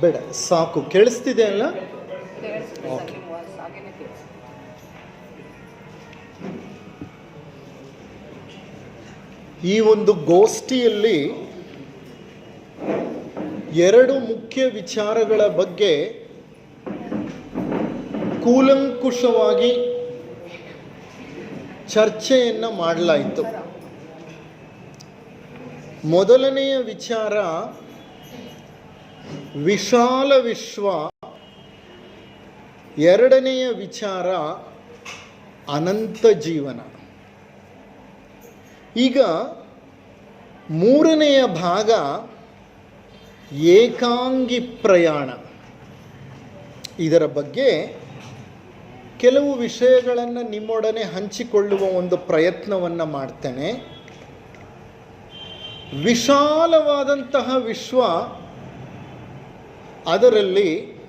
ಬೇಡ, ಸಾಕು. ಕೇಳಿಸ್ತಿದೆ ಅಲ್ಲ? ಕೇಳಿಸ್ತಿದೆ ಈ ಒಂದು ಗೋಷ್ಠಿಯಲ್ಲಿ ಎರಡು ಮುಖ್ಯ ವಿಚಾರಗಳ ಬಗ್ಗೆ ಕೂಲಂಕುಷವಾಗಿ ಚರ್ಚೆಯನ್ನು ಮಾಡಲಾಯಿತು. ಮೊದಲನೆಯ ವಿಚಾರ ವಿಶಾಲ ವಿಶ್ವ ಎರಡನೆಯ ವಿಚಾರ ಅನಂತ ಜೀವನ. ಈಗ ಮೂರನೆಯ ಭಾಗ ಏಕಾಂಗಿ ಪ್ರಯಾಣ. ಇದರ ಬಗ್ಗೆ ಕೆಲವು ವಿಷಯಗಳನ್ನು ನಿಮ್ಮೊಡನೆ ಹಂಚಿಕೊಳ್ಳುವ ಒಂದು ಪ್ರಯತ್ನವನ್ನು ಮಾಡ್ತೇನೆ. ವಿಶಾಲವಾದಂತಹ ವಿಶ್ವ ಅದರಲ್ಲಿ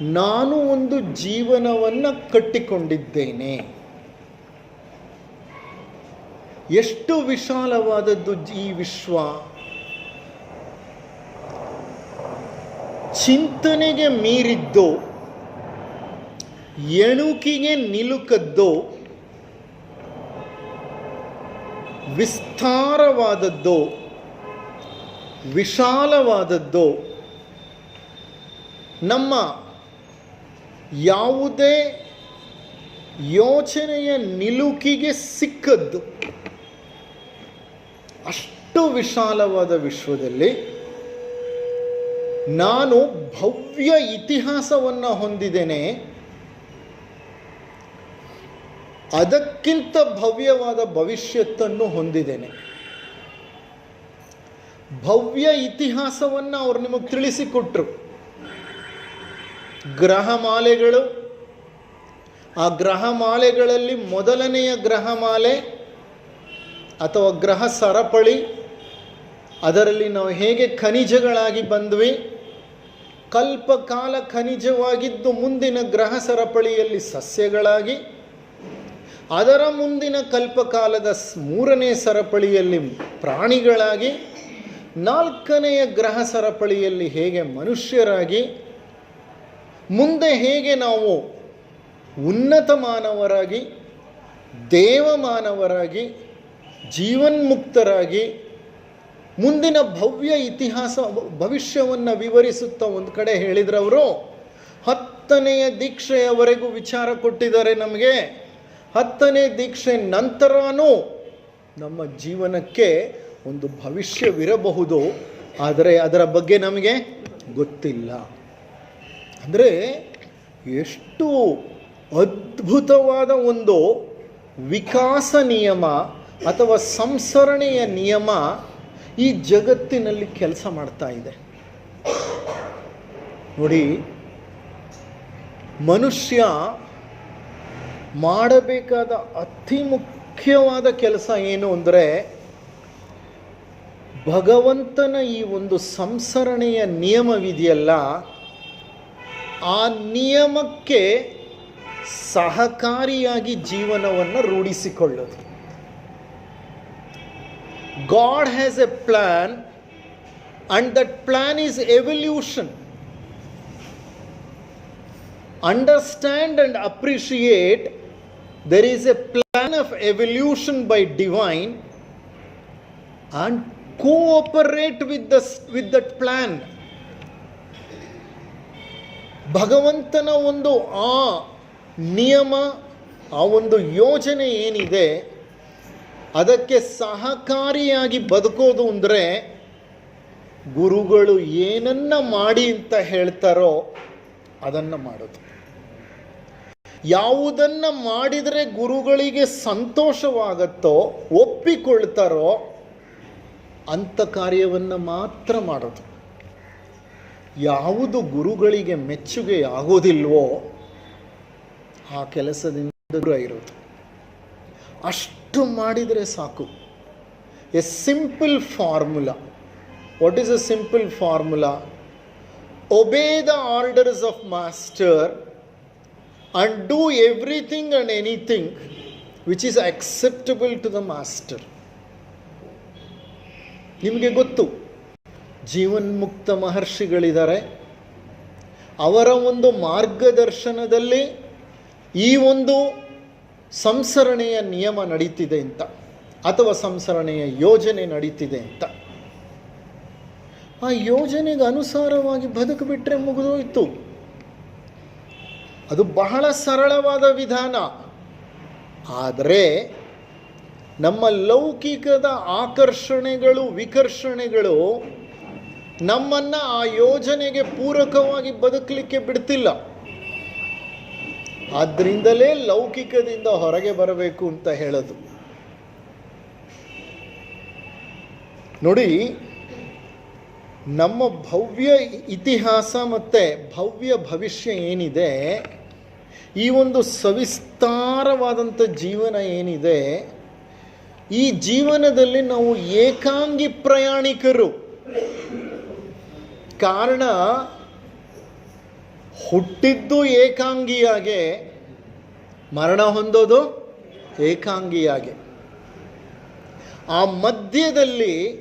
ನಾನು ಒಂದು ಜೀವನವನ್ನು ಕಟ್ಟಿಕೊಂಡಿದ್ದೇನೆ. ಎಷ್ಟು ವಿಶಾಲವಾದದ್ದು ಈ ವಿಶ್ವ. ಚಿಂತನೆಗೆ ಮೀರಿದ್ದು ಎಣುಕಿಗೆ ನಿಲುಕದ್ದು ವಿಸ್ತಾರವಾದದ್ದು ವಿಶಾಲವಾದದ್ದು. ನಮ್ಮ ಯಾವುದೇ ಯೋಚನೆಯ ನಿಲುಕಿಗೆ ಸಿಕ್ಕದ್ದು. ಅಷ್ಟು ವಿಶಾಲವಾದ ವಿಶ್ವದಲ್ಲಿ ನಾನು ಭವ್ಯ ಇತಿಹಾಸವನ್ನು ಹೊಂದಿದ್ದೇನೆ. ಅದಕ್ಕಿಂತ ಭವ್ಯವಾದ ಭವಿಷ್ಯತ್ತನ್ನು ಹೊಂದಿದ್ದೇನೆ. ಭವ್ಯ ಇತಿಹಾಸವನ್ನು ಅವ್ರು ನಿಮಗೆ ತಿಳಿಸಿಕೊಟ್ರು. ಗ್ರಹಮಾಲೆಗಳು ಆ ಗ್ರಹಮಾಲೆಗಳಲ್ಲಿ ಮೊದಲನೆಯ ಗ್ರಹಮಾಲೆ ಅಥವಾ ಗ್ರಹ ಸರಪಳಿ. ಅದರಲ್ಲಿ ನಾವು ಹೇಗೆ ಖನಿಜಗಳಾಗಿ ಬಂದ್ವಿ. ಕಲ್ಪಕಾಲ ಖನಿಜವಾಗಿದ್ದು ಮುಂದಿನ ಗ್ರಹ ಸರಪಳಿಯಲ್ಲಿ ಸಸ್ಯಗಳಾಗಿ. ಅದರ ಮುಂದಿನ ಕಲ್ಪಕಾಲದ ಮೂರನೇ ಸರಪಳಿಯಲ್ಲಿ ಪ್ರಾಣಿಗಳಾಗಿ. ನಾಲ್ಕನೆಯ ಗ್ರಹ ಸರಪಳಿಯಲ್ಲಿ ಹೇಗೆ ಮನುಷ್ಯರಾಗಿ, ಮುಂದೆ ಹೇಗೆ ನಾವು ಉನ್ನತ ಮಾನವರಾಗಿ ದೇವಮಾನವರಾಗಿ, ಜೀವನ್ಮುಕ್ತರಾಗಿ, ಮುಂದಿನ ಭವ್ಯ ಇತಿಹಾಸ, ಭವಿಷ್ಯವನ್ನು ವಿವರಿಸುತ್ತಾ ಒಂದು ಕಡೆ ಹೇಳಿದ್ರವರು, ಹತ್ತನೆಯ ದೀಕ್ಷೆಯವರೆಗೂ ವಿಚಾರ ಕೊಟ್ಟಿದ್ದಾರೆ ನಮಗೆ. ಹತ್ತನೇ ದೀಕ್ಷೆ ನಂತರನೂ ನಮ್ಮ ಜೀವನಕ್ಕೆ ಒಂದು ಭವಿಷ್ಯವಿರಬಹುದು, ಆದರೆ ಅದರ ಬಗ್ಗೆ ನಮಗೆ ಗೊತ್ತಿಲ್ಲ. ಅಂದರೆ, ಎಷ್ಟು ಅದ್ಭುತವಾದ ಒಂದು ವಿಕಾಸ ನಿಯಮ ಅಥವಾ ಸಂಸರಣೆಯ ನಿಯಮ ಈ ಜಗತ್ತಿನಲ್ಲಿ ಕೆಲಸ ಮಾಡ್ತಾ ಇದೆ. ನೋಡಿ, ಮನುಷ್ಯ ಮಾಡಬೇಕಾದ ಅತಿ ಮುಖ್ಯವಾದ ಕೆಲಸ ಏನು ಅಂದರೆ ಭಗವಂತನ ಈ ಒಂದು ಸಂಸರಣೆಯ ನಿಯಮವಿದೆಯಲ್ಲ, ಆ ನಿಯಮಕ್ಕೆ ಸಹಕಾರಿಯಾಗಿ ಜೀವನವನ್ನು ರೂಢಿಸಿಕೊಳ್ಳೋದು. God has a plan and that plan is evolution. Understand and appreciate there is a plan of evolution by divine and cooperate with the with that plan ಭಗವಂತನ ಒಂದು ಆ ನಿಯಮ, ಆ ಒಂದು ಯೋಜನೆ ಏನಿದೆ, ಅದಕ್ಕೆ ಸಹಕಾರಿಯಾಗಿ ಬದುಕೋದು ಅಂದರೆ ಗುರುಗಳು ಏನನ್ನ ಮಾಡಿ ಅಂತ ಹೇಳ್ತಾರೋ ಅದನ್ನು ಮಾಡೋದು. ಯಾವುದನ್ನು ಮಾಡಿದರೆ ಗುರುಗಳಿಗೆ ಸಂತೋಷವಾಗತ್ತೋ, ಒಪ್ಪಿಕೊಳ್ತಾರೋ ಅಂಥ ಕಾರ್ಯವನ್ನು ಮಾತ್ರ ಮಾಡೋದು. ಯಾವುದು ಗುರುಗಳಿಗೆ ಮೆಚ್ಚುಗೆ ಆಗೋದಿಲ್ವೋ ಆ ಕೆಲಸದಿಂದ ದೂರ ಇರೋದು. ಅಷ್ಟು ಮಾಡಿದರೆ ಸಾಕು. A simple formula. What is a simple formula obey the orders of master and do everything and anything which is acceptable to the master. ನಿಮಗೆ ಗೊತ್ತು. ಜೀವನ್ಮುಕ್ತ ಮಹರ್ಷಿಗಳಿದ್ದಾರೆ. ಅವರ ಒಂದು ಮಾರ್ಗದರ್ಶನದಲ್ಲಿ ಈ ಒಂದು ಸಂಸರಣೆಯ ನಿಯಮ ನಡೀತಿದೆ ಅಂತ, ಅಥವಾ ಸಂಸರಣೆಯ ಯೋಜನೆ ನಡೀತಿದೆ ಅಂತ. ಆ ಯೋಜನೆಗೆ ಅನುಸಾರವಾಗಿ ಬದುಕಿಬಿಟ್ರೆ ಮುಗಿದೋಯ್ತು. ಅದು ಬಹಳ ಸರಳವಾದ ವಿಧಾನ. ಆದರೆ ನಮ್ಮ ಲೌಕಿಕದ ಆಕರ್ಷಣೆಗಳು, ವಿಕರ್ಷಣೆಗಳು ನಮ್ಮನ್ನು ಆ ಯೋಜನೆಗೆ ಪೂರಕವಾಗಿ ಬದುಕಲಿಕ್ಕೆ ಬಿಡ್ತಿಲ್ಲ. ಆದ್ದರಿಂದಲೇ ಲೌಕಿಕದಿಂದ ಹೊರಗೆ ಬರಬೇಕು ಅಂತ ಹೇಳೋದು. ನೋಡಿ, ನಮ್ಮ ಭವ್ಯ ಇತಿಹಾಸ ಮತ್ತು ಭವ್ಯ ಭವಿಷ್ಯ ಏನಿದೆ, ಈ ಒಂದು ಸವಿಸ್ತಾರವಾದಂಥ ಜೀವನ ಏನಿದೆ ಈ ಜೀವನದಲ್ಲಿ ನಾವು ಏಕಾಂಗಿ ಪ್ರಯಾಣಿಕರು. ಕಾರಣ, ಹುಟ್ಟಿದ್ದು ಏಕಾಂಗಿಯಾಗೆ, ಮರಣ ಹೊಂದೋದು ಏಕಾಂಗಿಯಾಗೆ. ಆ ಮಧ್ಯದಲ್ಲಿ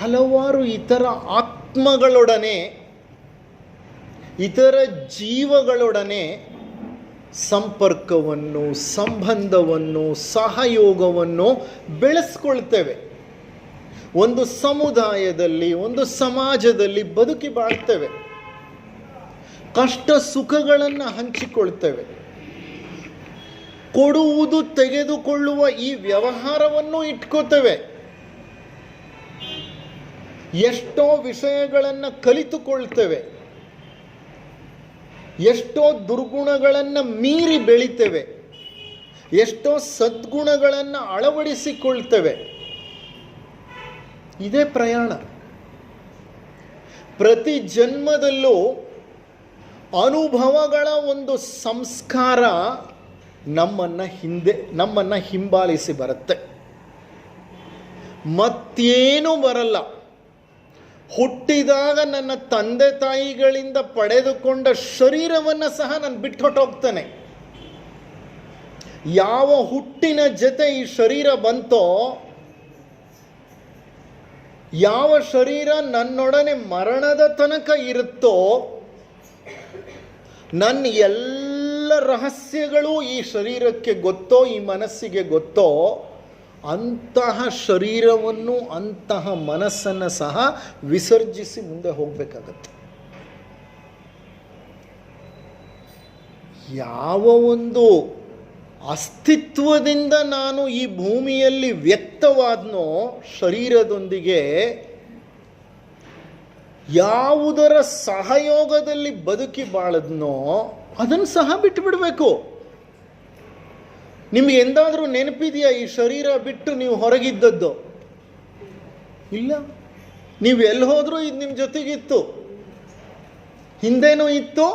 ಹಲವಾರು ಇತರ ಆತ್ಮಗಳೊಡನೆ, ಇತರ ಜೀವಗಳೊಡನೆ ಸಂಪರ್ಕವನ್ನು, ಸಂಬಂಧವನ್ನು, ಸಹಯೋಗವನ್ನು ಬೆಳೆಸ್ಕೊಳ್ತೇವೆ. ಒಂದು ಸಮುದಾಯದಲ್ಲಿ, ಒಂದು ಸಮಾಜದಲ್ಲಿ ಬದುಕಿ ಬಾಳ್ತೇವೆ. ಕಷ್ಟ ಸುಖಗಳನ್ನು ಹಂಚಿಕೊಳ್ತೇವೆ. ಕೊಡುವುದು ತೆಗೆದುಕೊಳ್ಳುವ ಈ ವ್ಯವಹಾರವನ್ನು ಇಟ್ಕೋತೇವೆ. ಎಷ್ಟೋ ವಿಷಯಗಳನ್ನು ಕಲಿತುಕೊಳ್ತೇವೆ. ಎಷ್ಟೋ ದುರ್ಗುಣಗಳನ್ನು ಮೀರಿ ಬೆಳಿತೇವೆ, ಎಷ್ಟೋ ಸದ್ಗುಣಗಳನ್ನು ಅಳವಡಿಸಿಕೊಳ್ತೇವೆ. ಇದೇ ಪ್ರಯಾಣ. ಪ್ರತಿ ಜನ್ಮದಲ್ಲೂ ಅನುಭವಗಳ ಒಂದು ಸಂಸ್ಕಾರ ನಮ್ಮನ್ನು ಹಿಂದೆ, ನಮ್ಮನ್ನು ಹಿಂಬಾಲಿಸಿ ಬರುತ್ತೆ. ಮತ್ತೇನು ಬರಲ್ಲ. ಹುಟ್ಟಿದಾಗ ನನ್ನ ತಂದೆ ತಾಯಿಗಳಿಂದ ಪಡೆದುಕೊಂಡ ಶರೀರವನ್ನು ಸಹ ನಾನು ಬಿಟ್ಟೊಟ್ಟೋಗ್ತಾನೆ ಯಾವ ಹುಟ್ಟಿನ ಜೊತೆ ಈ ಶರೀರ ಬಂತೋ, ಯಾವ ಶರೀರ ನನ್ನೊಡನೆ ಮರಣದ ತನಕ ಇರುತ್ತೋ, ನನ್ನ ಎಲ್ಲ ರಹಸ್ಯಗಳು ಈ ಶರೀರಕ್ಕೆ ಗೊತ್ತೋ, ಈ ಮನಸ್ಸಿಗೆ ಗೊತ್ತೋ ಅಂತಹ ಶರೀರವನ್ನು, ಅಂತಹ ಮನಸ್ಸನ್ನು ಸಹ ವಿಸರ್ಜಿಸಿ ಮುಂದೆ ಹೋಗಬೇಕಾಗತ್ತೆ. ಯಾವ ಒಂದು ಅಸ್ತಿತ್ವದಿಂದ ನಾನು ಈ ಭೂಮಿಯಲ್ಲಿ ವ್ಯಕ್ತವಾದ್ನೋ, ಶರೀರದೊಂದಿಗೆ ಯಾವುದರ ಸಹಯೋಗದಲ್ಲಿ ಬದುಕಿ ಬಾಳದ್ನೋ, ಅದನ್ನು ಸಹ ಬಿಟ್ಟು ಬಿಡಬೇಕು ನಿಮ್ಗೆ ಎಂದಾದರೂ ನೆನಪಿದೆಯಾ ಈ ಶರೀರ ಬಿಟ್ಟು ನೀವು ಹೊರಗಿದ್ದದ್ದು? ಇಲ್ಲ. ನೀವು ಎಲ್ಲಿ ಹೋದರೂ ಇದು ನಿಮ್ಮ ಜೊತೆಗಿತ್ತು. ಹಿಂದೇನೂ ಇತ್ತು,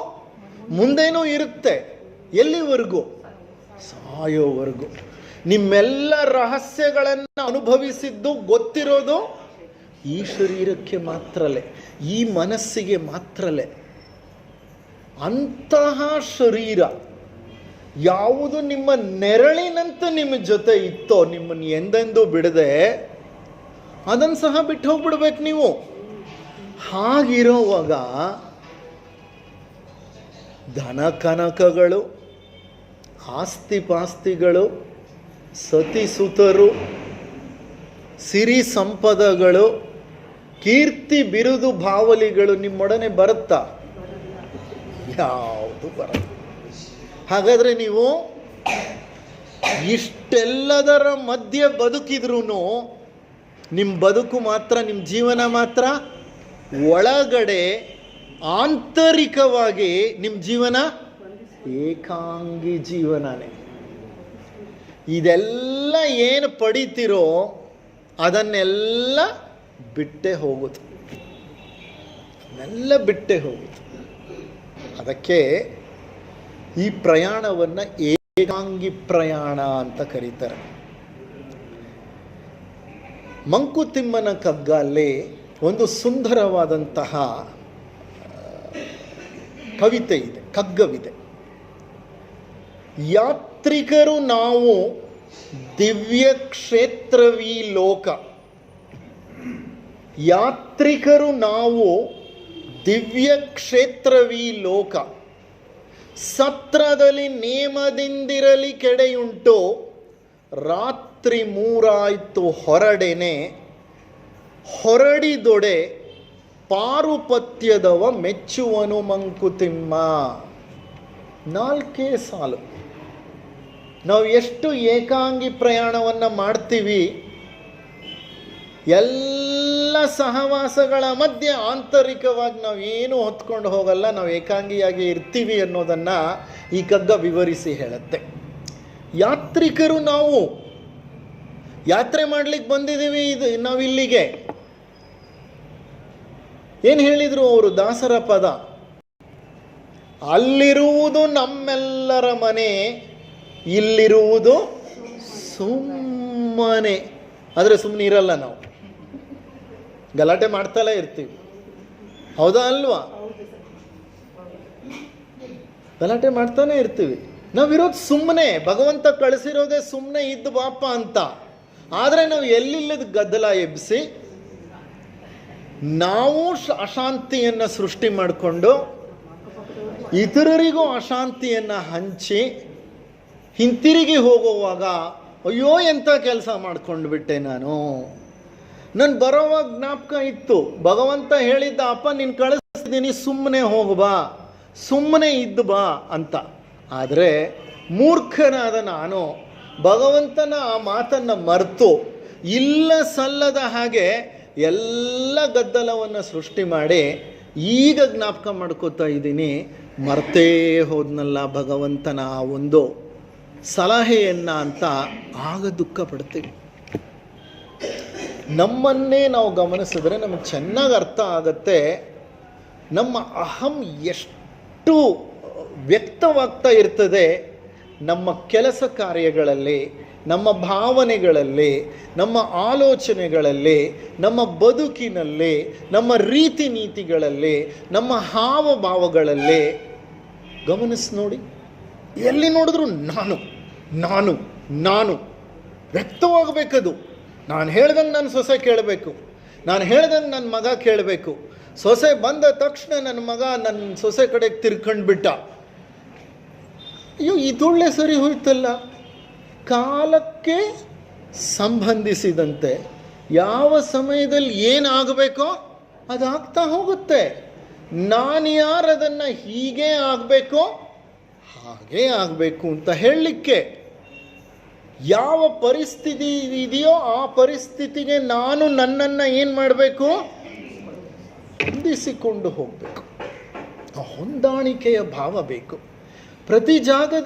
ಮುಂದೇನೂ ಇರುತ್ತೆ. ಎಲ್ಲಿವರೆಗೂ? ಸಾಯೋವರೆಗೂ. ನಿಮ್ಮೆಲ್ಲ ರಹಸ್ಯಗಳನ್ನು ಅನುಭವಿಸಿದ್ದು, ಗೊತ್ತಿರೋದು ಈ ಶರೀರಕ್ಕೆ ಮಾತ್ರಲೇ, ಈ ಮನಸ್ಸಿಗೆ ಮಾತ್ರಲೇ. ಅಂತಹ ಶರೀರ ಯಾವುದು ನಿಮ್ಮ ನೆರಳಿನಂತೆ ನಿಮ್ಮ ಜೊತೆ ಇತ್ತೋ, ನಿಮ್ಮನ್ನು ಎಂದೆಂದೂ ಬಿಡದೆ, ಅದನ್ನು ಸಹ ಬಿಟ್ಟು ಹೋಗ್ಬಿಡ್ಬೇಕು ನೀವು. ಹಾಗಿರೋವಾಗ ಧನ ಕನಕಗಳು, ಆಸ್ತಿ ಪಾಸ್ತಿಗಳು ಸತಿಸುತರು ಸಿರಿ ಸಂಪದಗಳು, ಕೀರ್ತಿ ಬಿರುದು ಭಾವಲಿಗಳು ನಿಮ್ಮೊಡನೆ ಬರುತ್ತಾ? ಯಾವುದು ಬರಲ್ಲ. ಹಾಗಾದರೆ ನೀವು ಇಷ್ಟೆಲ್ಲದರ ಮಧ್ಯೆ ಬದುಕಿದ್ರೂ ನಿಮ್ಮ ಬದುಕು ಮಾತ್ರ ನಿಮ್ಮ ಜೀವನ ಮಾತ್ರ ಒಳಗಡೆ ಆಂತರಿಕವಾಗಿ ನಿಮ್ಮ ಜೀವನ ಏಕಾಂಗಿ ಜೀವನನೇ. ಇದೆಲ್ಲ ಏನು ಪಡಿತೀರೋ ಅದನ್ನೆಲ್ಲ ಬಿಟ್ಟೆ ಹೋಗುತ್ತೆ. ಅದನ್ನೆಲ್ಲ ಬಿಟ್ಟೆ ಹೋಗುತ್ತೆ. ಅದಕ್ಕೆ ಈ ಪ್ರಯಾಣವನ್ನು ಏಕಾಂಗಿ ಪ್ರಯಾಣ ಅಂತ ಕರೀತಾರೆ. ಮಂಕುತಿಮ್ಮನ ಕಗ್ಗಲ್ಲಿ ಒಂದು ಸುಂದರವಾದಂತಹ ಕವಿತೆ ಇದೆ, ಕಗ್ಗವಿದೆ. ಯಾತ್ರಿಕರು ನಾವು ದಿವ್ಯ ಕ್ಷೇತ್ರವೀ ಲೋಕ. ಯಾತ್ರಿಕರು ನಾವು ದಿವ್ಯ ಕ್ಷೇತ್ರವೀ ಲೋಕ. ಸತ್ರದಲ್ಲಿ ನೇಮದಿಂದಿರಲಿ ಕೆಡೆಯುಂಟು. ರಾತ್ರಿ ಮೂರಾಯ್ತು ಹೊರಡೆನೆ. ಹೊರಡಿದೊಡೆ ಪಾರುಪತ್ಯದವ ಮೆಚ್ಚುವನು ಮಂಕುತಿಮ್ಮ. ನಾಲ್ಕೇ ಸಾಲು. ನಾವು ಎಷ್ಟು ಏಕಾಂಗಿ ಪ್ರಯಾಣವನ್ನು ಮಾಡ್ತೀವಿ ಎಲ್ಲ ಸಹವಾಸಗಳ ಮಧ್ಯೆ ಆಂತರಿಕವಾಗಿ ನಾವು ಏನು ಹೊತ್ಕೊಂಡು ಹೋಗಲ್ಲ, ನಾವು ಏಕಾಂಗಿಯಾಗಿ ಇರ್ತೀವಿ ಅನ್ನೋದನ್ನು ಈ ಕಗ್ಗ ವಿವರಿಸಿ ಹೇಳುತ್ತೆ. ಯಾತ್ರಿಕರು ನಾವು, ಯಾತ್ರೆ ಮಾಡ್ಲಿಕ್ಕೆ ಬಂದಿದ್ದೀವಿ ಇದು, ನಾವು ಇಲ್ಲಿಗೆ. ಏನು ಹೇಳಿದರು ಅವರು ದಾಸರ ಪದ? ಅಲ್ಲಿರುವುದು ನಮ್ಮೆಲ್ಲರ ಮನೆ, ಇಲ್ಲಿರುವುದು ಸುಮ್ಮನೆ. ಆದರೆ ಸುಮ್ಮನೆ ಇರಲ್ಲ ನಾವು. ಗಲಾಟೆ ಮಾಡ್ತಲೇ ಇರ್ತೀವಿ. ಹೌದಾ ಅಲ್ವಾ? ಗಲಾಟೆ ಮಾಡ್ತಾನೆ ಇರ್ತೀವಿ. ನಾವಿರೋದು ಸುಮ್ಮನೆ ಭಗವಂತ ಕಳಿಸಿರೋದೇ ಸುಮ್ಮನೆ ಇದ್ದು ಬಾಪ ಅಂತ. ಆದರೆ ನಾವು ಎಲ್ಲಿಲ್ಲದ ಗದ್ದಲ ಎಬ್ಬಿಸಿ ನಾವು ಅಶಾಂತಿಯನ್ನು ಸೃಷ್ಟಿ ಮಾಡಿಕೊಂಡು, ಇತರರಿಗೂ ಅಶಾಂತಿಯನ್ನು ಹಂಚಿ, ಹಿಂತಿರುಗಿ ಹೋಗುವಾಗ, ಅಯ್ಯೋ ಎಂಥ ಕೆಲಸ ಮಾಡ್ಕೊಂಡು ಬಿಟ್ಟೆ ನಾನು. ನಾನು ಬರೋವಾಗ ಜ್ಞಾಪಕ ಇತ್ತು. ಭಗವಂತ ಹೇಳಿದ್ದ, ಅಪ್ಪ, ನೀನು ಕಳಿಸ್ತೀನಿ ಸುಮ್ಮನೆ ಹೋಗು, ಬಾ. ಸುಮ್ಮನೆ ಇದ್ದು ಬಾ ಅಂತ. ಆದರೆ ಮೂರ್ಖನಾದ ನಾನು ಭಗವಂತನ ಆ ಮಾತನ್ನು ಮರೆತು, ಇಲ್ಲ ಸಲ್ಲದ ಹಾಗೆ ಎಲ್ಲ ಗದ್ದಲವನ್ನು ಸೃಷ್ಟಿ ಮಾಡಿ ಈಗ ಜ್ಞಾಪಕ ಮಾಡ್ಕೋತಾ ಇದ್ದೀನಿ. ಮರ್ತೇ ಹೋದ್ನಲ್ಲ ಭಗವಂತನ ಆ ಒಂದು ಸಲಹೆಯನ್ನ ಅಂತ ಆಗ ದುಃಖ ಪಡ್ತೀವಿ ನಮ್ಮನ್ನೇ ನಾವು ಗಮನಿಸಿದ್ರೆ ನಮಗೆ ಚೆನ್ನಾಗಿ ಅರ್ಥ ಆಗುತ್ತೆ. ನಮ್ಮ ಅಹಂ ಎಷ್ಟು ವ್ಯಕ್ತವಾಗ್ತಾ ಇರ್ತದೆ ನಮ್ಮ ಕೆಲಸ ಕಾರ್ಯಗಳಲ್ಲಿ, ನಮ್ಮ ಭಾವನೆಗಳಲ್ಲಿ, ನಮ್ಮ ಆಲೋಚನೆಗಳಲ್ಲಿ, ನಮ್ಮ ಬದುಕಿನಲ್ಲಿ, ನಮ್ಮ ರೀತಿ ನೀತಿಗಳಲ್ಲಿ, ನಮ್ಮ ಹಾವಭಾವಗಳಲ್ಲಿ. ಗಮನಿಸಿ ನೋಡಿ. ಎಲ್ಲಿ ನೋಡಿದ್ರು ನಾನು ನಾನು ನಾನು ವ್ಯಕ್ತವಾಗಬೇಕದು. ನಾನು ಹೇಳ್ದಂಗೆ ನನ್ನ ಸೊಸೆ ಕೇಳಬೇಕು. ನಾನು ಹೇಳ್ದಂಗೆ ನನ್ನ ಮಗ ಕೇಳಬೇಕು. ಸೊಸೆ ಬಂದ ತಕ್ಷಣ ನನ್ನ ಮಗ ನನ್ನ ಸೊಸೆ ಕಡೆಗೆ ತಿರ್ಕೊಂಡು ಬಿಟ್ಟ. ಅಯ್ಯೋ ಇದೊಳ್ಳೆ ಸರಿ ಹೋಯ್ತಲ್ಲ. ಕಾಲಕ್ಕೆ ಸಂಬಂಧಿಸಿದಂತೆ ಯಾವ ಸಮಯದಲ್ಲಿ ಏನಾಗಬೇಕೋ ಅದಾಗ್ತಾ ಹೋಗುತ್ತೆ. ನಾನು ಯಾರದನ್ನು ಹೀಗೆ ಆಗಬೇಕೋ ಹಾಗೇ ಆಗಬೇಕು ಅಂತ ಹೇಳಲಿಕ್ಕೆ ಯಾವ ಪರಿಸ್ಥಿತಿ ಇದೆಯೋ ಆ ಪರಿಸ್ಥಿತಿಗೆ ನಾನು ನನ್ನನ್ನು ಏನು ಮಾಡಬೇಕು? ಹೊಂದಿಸಿಕೊಂಡು ಹೋಗಬೇಕು. ಹೊಂದಾಣಿಕೆಯ ಭಾವ ಬೇಕು. ಪ್ರತಿ ಜಾಗದ